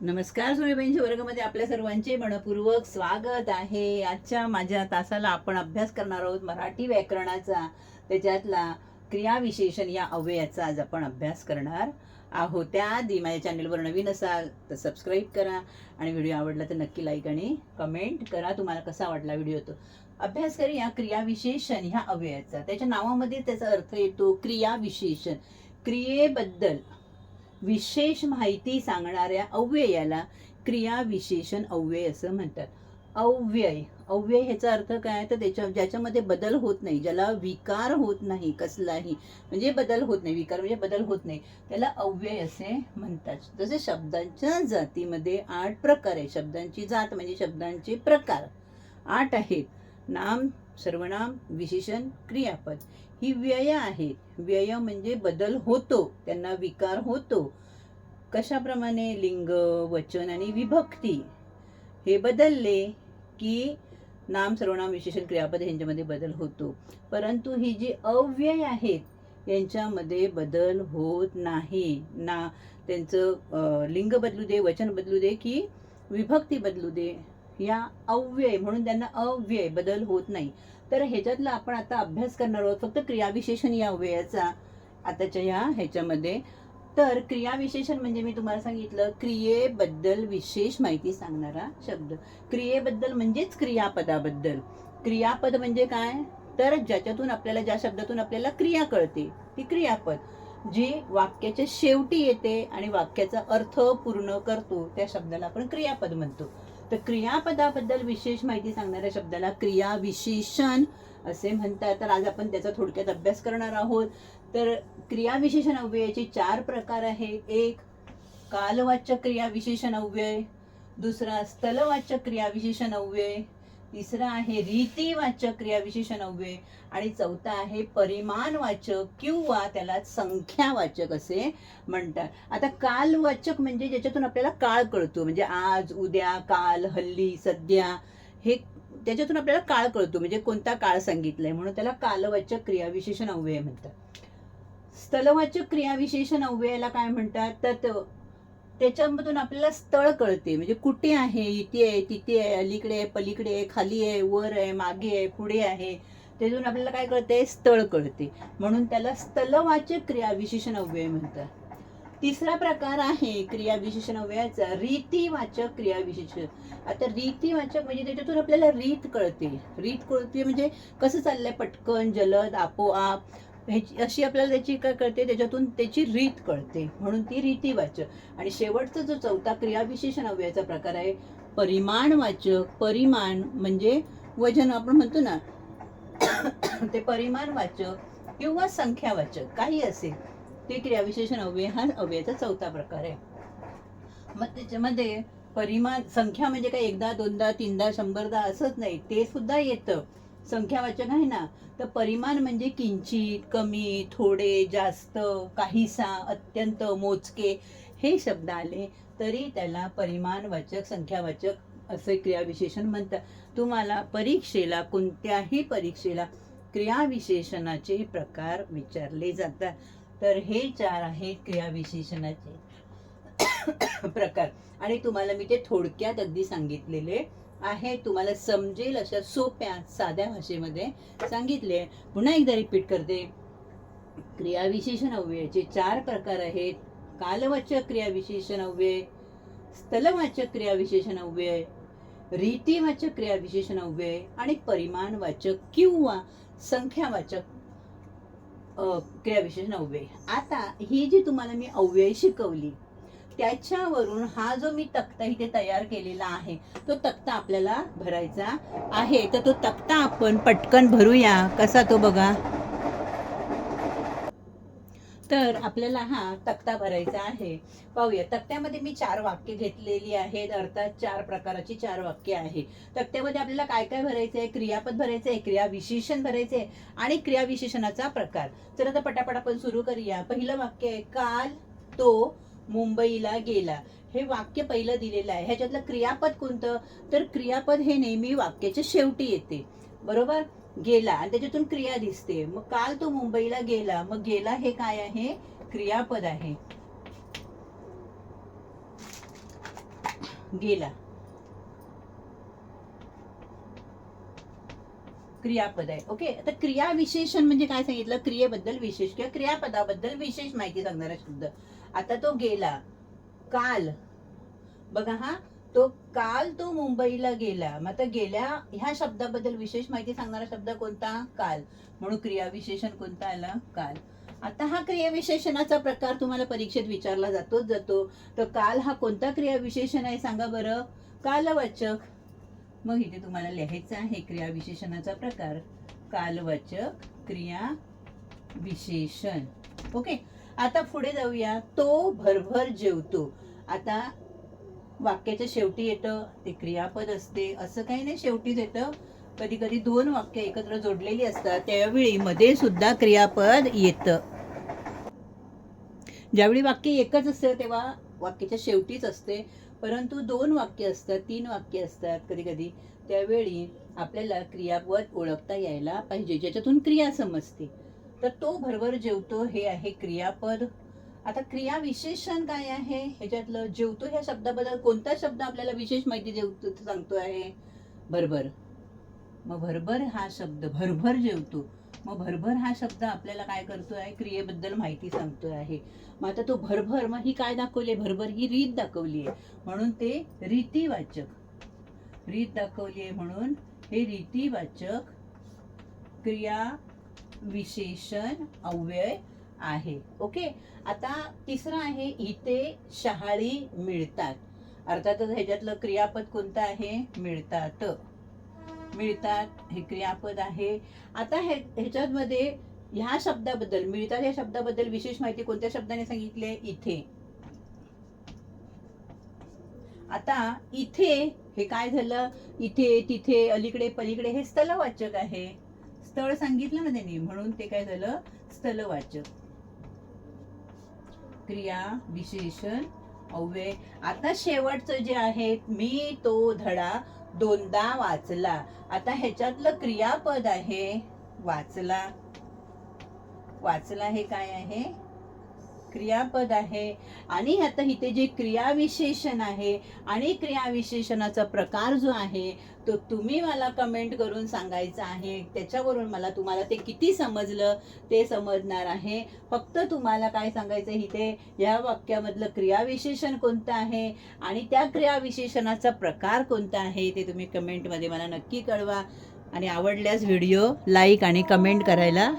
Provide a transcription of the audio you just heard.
नमस्कार सोनेबाईंच्या वर्गामध्ये आपल्या सर्वांचे मनपूर्वक स्वागत आहे. आजच्या माझ्या तासाला आपण अभ्यास करणार आहोत मराठी व्याकरणाचा. त्याच्यातला क्रियाविशेषण या अवयाचा आज आपण अभ्यास करणार आहोत. त्याआधी माझ्या चॅनलवर नवीन असाल तर सबस्क्राईब करा आणि व्हिडिओ आवडला तर नक्की लाईक आणि कमेंट करा. तुम्हाला कसा वाटला व्हिडिओ तो? अभ्यास करूया क्रियाविशेषण ह्या अवयाचा त्याच्या नावामध्ये त्याचा अर्थ येतो क्रियाविशेषण. क्रियेबद्दल. विशेष माहिती सांगणाऱ्या अव्ययाला क्रियाविशेषण अव्यय असं म्हणतात. अव्यय अव्यय ह्याचा अर्थ काय? तर त्याच्या ज्याच्यामध्ये बदल होत नाही ज्याला विकार होत नाही कसलाही म्हणजे बदल होत नाही विकार म्हणजे बदल होत नाही त्याला अव्यय असे म्हणतात. जसे शब्दांच्या जातीमध्ये आठ प्रकार आहे शब्दांची जात म्हणजे शब्दांचे प्रकार. आठ आहेत. नाम सर्वनाम विशेषण क्रियापद. ही व्यय आहेत व्यय म्हणजे बदल होतो. त्यांना विकार होतो. कशाप्रमाणे लिंग वचन आणि विभक्ती हे बदलले की नाम सर्वनाम विशेषण क्रियापद यांच्यामध्ये बदल होतो. परंतु ही जी अव्यय आहेत यांच्यामध्ये बदल होत नाही. ना त्यांचं लिंग बदलू दे वचन बदलू दे की विभक्ती बदलू दे. या अव्यय म्हणून त्यांना अव्यय बदल होत नाही. तर ह्याच्यातला आपण आता अभ्यास करणार आहोत फक्त क्रियाविशेषण या अव्ययाचा आताच्या ह्या ह्याच्यामध्ये. तर क्रियाविशेषण म्हणजे मी तुम्हाला सांगितलं क्रियेबद्दल विशेष माहिती सांगणारा शब्द. क्रियेबद्दल म्हणजेच क्रियापदाबद्दल. क्रियापद म्हणजे काय? तर ज्याच्यातून आपल्याला ज्या शब्दातून आपल्याला क्रिया कळते ती क्रियापद. जी वाक्याच्या शेवटी येते आणि वाक्याचा अर्थ पूर्ण करतो त्या शब्दाला आपण क्रियापद म्हणतो. तर क्रियापदाबद्दल विशेष माहिती सांगणाऱ्या शब्दाला क्रियाविशेषण असे म्हणतात. तर आज आपण त्याचा थोडक्यात अभ्यास करणार आहोत. तर क्रियाविशेषण अव्ययाचे चार प्रकार आहेत. एक कालवाचक क्रियाविशेषण अव्यय. दुसरा स्थलवाच्य क्रियाविशेषण अव्यय. तिसरा आहे रीतीवाचक क्रियाविशेषण अव्यय आणि चौथा आहे परिमाणवाचक किंवा त्याला संख्यावाचक असे म्हणतात. आता कालवाचक म्हणजे ज्याच्यातून आपल्याला काळ कळतो. म्हणजे आज उद्या काल हल्ली सध्या हे त्याच्यातून आपल्याला काळ कळतो. म्हणजे कोणता काळ सांगितलाय म्हणून त्याला कालवाचक क्रियाविशेषण अव्यय म्हणतात. स्थलवाचक क्रियाविशेषण अव्ययाला काय म्हणतात? तर त्याच्यामधून आपल्याला स्थळ कळते. म्हणजे कुठे आहे? इथे आहे तिथे आहे अलीकडे आहे पलीकडे आहे खाली आहे वर आहे मागे आहे पुढे आहे. त्यातून आपल्याला काय कळते? स्थळ कळते. म्हणून त्याला स्थलवाचक क्रियाविशेषण अव्यय म्हणतात. तिसरा प्रकार आहे क्रियाविशेषण अव्ययाचा रीतीवाचक क्रियाविशेषण आता रीतीवाचक म्हणजे त्याच्यातून आपल्याला रीत कळते. रीत कळते म्हणजे कसं चाललंय? पटकन जलद आपोआप. ह्याची अशी आपल्याला त्याची काय कळते? त्याच्यातून त्याची रीत कळते. म्हणून ती रीतीवाचक आणि शेवटचा जो चौथा क्रियाविशेषण अव्ययाचा प्रकार आहे परिमाणवाचक परिमाण म्हणजे वजन. आपण म्हणतो ना ते परिमाणवाचक किंवा संख्यावाचक काही असेल. ते क्रियाविशेषण अव्यय हा अव्ययाचा चौथा प्रकार आहे. मग त्याच्यामध्ये परिमाण संख्या म्हणजे काय? एकदा दोनदा तीनदा शंभरदा असंच नाही. ते सुद्धा येतं. संख्यावाचक आहे ना. तर परिमाण म्हणजे किंचित कमी थोडे जास्त काहीसा अत्यंत मोजके हे शब्द आले तरी त्याला परिमाणवाचक संख्यावाचक असे क्रियाविशेषण म्हणतात. तुम्हाला परीक्षेला कोणत्याही परीक्षेला क्रियाविशेषणाचे प्रकार विचारले जातात. तर हे चार आहेत क्रियाविशेषणाचे प्रकार. आणि तुम्हाला मी ते थोडक्यात अगदी सांगितलेले आहे तुम्हाला समजेल अशा सोप्या साध्या भाषेमध्ये. सांगितले. पुन्हा एकदा रिपीट करते. क्रियाविशेषण अव्ययाचे चार प्रकार आहेत कालवाचक क्रियाविशेषण अव्यय स्थलवाचक क्रियाविशेषण अव्यय रीतीवाचक क्रियाविशेषण अव्यय आणि परिमाणवाचक किंवा संख्यावाचक क्रियाविशेषण अव्यय आता ही जी तुम्हाला मी अव्यय शिकवली त्याच्यावरून हा जो मी तक्ता इथे तयार केलेला आहे तो तक्ता आपल्याला भरायचा आहे. तर तो तक्ता आपण पटकन भरूया. कसा तो बघा. तर आपल्याला हा तक्ता भरायचा आहे. पाहूया. तक्त्यामध्ये मी चार वाक्य घेतलेली आहेत. अर्थात चार प्रकाराची चार वाक्य आहे. तक्त्यामध्ये आपल्याला काय काय भरायचं आहे क्रियापद भरायचं आहे क्रियाविशेषण भरायचं आहे आणि क्रियाविशेषणाचा प्रकार. तर आता पटापट आपण सुरू करूया. पहिलं वाक्य आहे काल तो मुंबईला गेला. हे वाक्य पहिलं दिलेलं आहे. ह्याच्यातलं क्रियापद कोणतं? तर क्रियापद हे नेहमी वाक्याच्या शेवटी येते. बरोबर? गेला. आणि त्याच्यातून क्रिया दिसते. मग काल तो मुंबईला गेला. मग गेला हे काय आहे? क्रियापद आहे. गेला. क्रियापद आहे. ओके? आता क्रिया विशेषण म्हणजे काय सांगितलं? क्रियेबद्दल विशेष किंवा क्रियापदाबद्दल विशेष माहिती सांगणारा शब्द. आता तो गेला. काल. बघा हा तो काल तो मुंबईला गेला. मग आता गेल्या ह्या शब्दाबद्दल विशेष माहिती सांगणारा शब्द कोणता? काल. म्हणून क्रियाविशेषण कोणता आला? काल. आता हा क्रियाविशेषणाचा प्रकार तुम्हाला परीक्षेत विचारला जातोच जातो. तर काल हा कोणता क्रियाविशेषण आहे सांगा बरं? कालवाचक. मग इथे तुम्हाला लिहायचं आहे क्रियाविशेषणाचा प्रकार. कालवाचक क्रिया विशेषण. ओके? आता पुढे जाऊया. तो भरभर जेवतो. आता वाक्याच्या शेवटी येतं ते क्रियापद असते. असं काही नाही शेवटीच येतं. कधी कधी दोन वाक्य एकत्र जोडलेली असतात. त्यावेळी मध्ये सुद्धा क्रियापद येतं. ज्यावेळी वाक्य एकच असतं तेव्हा वाक्याच्या शेवटीच असते. परंतु दोन वाक्य असतात तीन वाक्य असतात कधी कधी त्यावेळी आपल्याला क्रियापद ओळखता यायला पाहिजे ज्याच्यातून क्रिया समजते. तर तो भरभर जेवतो हे आहे क्रियापद. आता क्रिया विशेषण काय आहे? ह्याच्यातलं जेवतो ह्या शब्दाबद्दल कोणता शब्द आपल्याला विशेष माहिती जेवतो सांगतो आहे? भरभर. मग भरभर हा शब्द भरभर जेवतो. मग भरभर हा शब्द आपल्याला काय करतोय? आहे क्रियेबद्दल माहिती सांगतो आहे. मग आता तो भरभर मग ही काय दाखवली आहे? भरभर ही रीत दाखवली आहे. म्हणून ते रीतीवाचक. रीत दाखवली आहे म्हणून हे रीतीवाचक क्रिया विशेषण अव्यय आहे. ओके? आता तिसरं आहे इथे शहाळी मिळतात. अर्थातच ह्याच्यातलं क्रियापद कोणतं आहे? मिळतात. मिळतात हे क्रियापद आहे. आता हे ह्याच्यामध्ये ह्या शब्दाबद्दल मिळतात या शब्दाबद्दल विशेष माहिती कोणत्या शब्दाने सांगितले इथे. आता इथे हे काय झालं? इथे तिथे अलीकडे पलीकडे हे स्थलवाचक आहे. स्थळ सांगितलं ना त्यांनी म्हणून ते काय झालं? स्थलवाचक. क्रिया विशेषण अव्यय. आता शेवटचं जे आहे मी तो धडा दोनदा वाचला. आता ह्याच्यातलं क्रियापद आहे वाचला. वाचला हे काय आहे? क्रियापद आहे. आणि आता इथे जे क्रियाविशेषण आहे आणि क्रियाविशेषणाचा प्रकार जो आहे तो तुम्ही मला कमेंट करून सांगायचा आहे. त्याच्यावरून मला तुम्हाला ते किती समजलं ते समजणार आहे. फक्त तुम्हाला काय सांगायचं इथे या वाक्यामधलं क्रियाविशेषण कोणतं आहे आणि त्या क्रियाविशेषणाचा प्रकार कोणता आहे ते तुम्ही कमेंटमध्ये मला नक्की कळवा. आणि आवडल्यास व्हिडिओ लाईक आणि कमेंट करायला